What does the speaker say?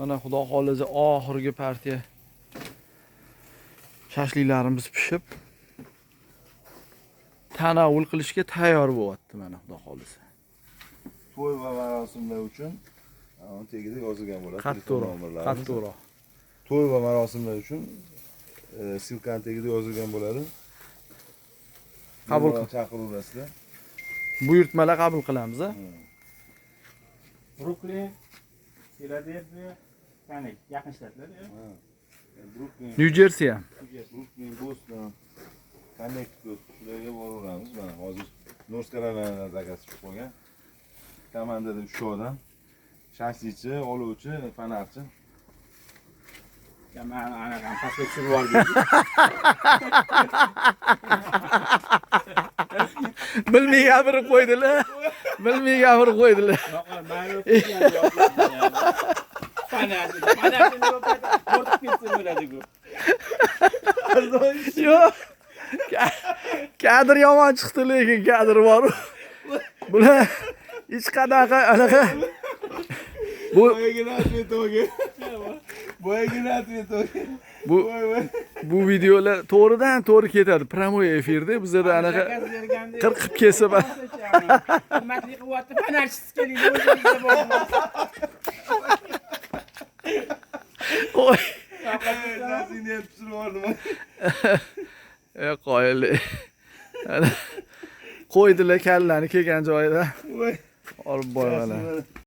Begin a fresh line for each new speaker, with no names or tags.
Mana xudo xohlasa oxirgi partiya shashliklarimiz pishib tanovul qilishga tayyor bo'lyapti mana xudo xohlasa.
To'y va marosimlar uchun tagida yozilgan bo'ladi.
Qattiqroq, qattiqroq.
To'y va marosimlar uchun e, silkani tagida yozilgan bo'ladi.
Qabul
Bemalol chaqiruvrasizlar.
Buyurtmalar qabul qilamiz, a?
Philadelphia, yani yakın ştatlar ya.
Ha. Yani Brooklyn,
New Jersey'ye. New Jersey.
Brooklyn, Boston, Connecticut, şuraya borulganız bana. Hazır North Carolina'da kasıp koygan. Tamam dedim şu adam. Şahsiçi, oluvchi, fanarchi.
Ya ben anakam pasvetçi var dedi.
Bilmay gapirib qo'ydilar. Bilmay gapirib qo'ydilar.
Yo'q, bo'ladi-ku.
Kadr yomon chiqdi lekin kadr bor. Bular hech qanaqa anaqa bu
Boyagina ответоga. Boyagina ответоga.
bu bu videolar to'g'ridan to'g'ri ketadi. Pramoy efirda bizada anaqa
Zakaz berganda
qirqib kelsa ba-
hurmatli quvvatli fanatchisiz kelinglar o'zingizga boringlar.
qo'y.
Nasini ham tushirib yubordim.
E qoyil. Qo'ydilar kallani kelgan joyida
Voy.
olib boraverlar.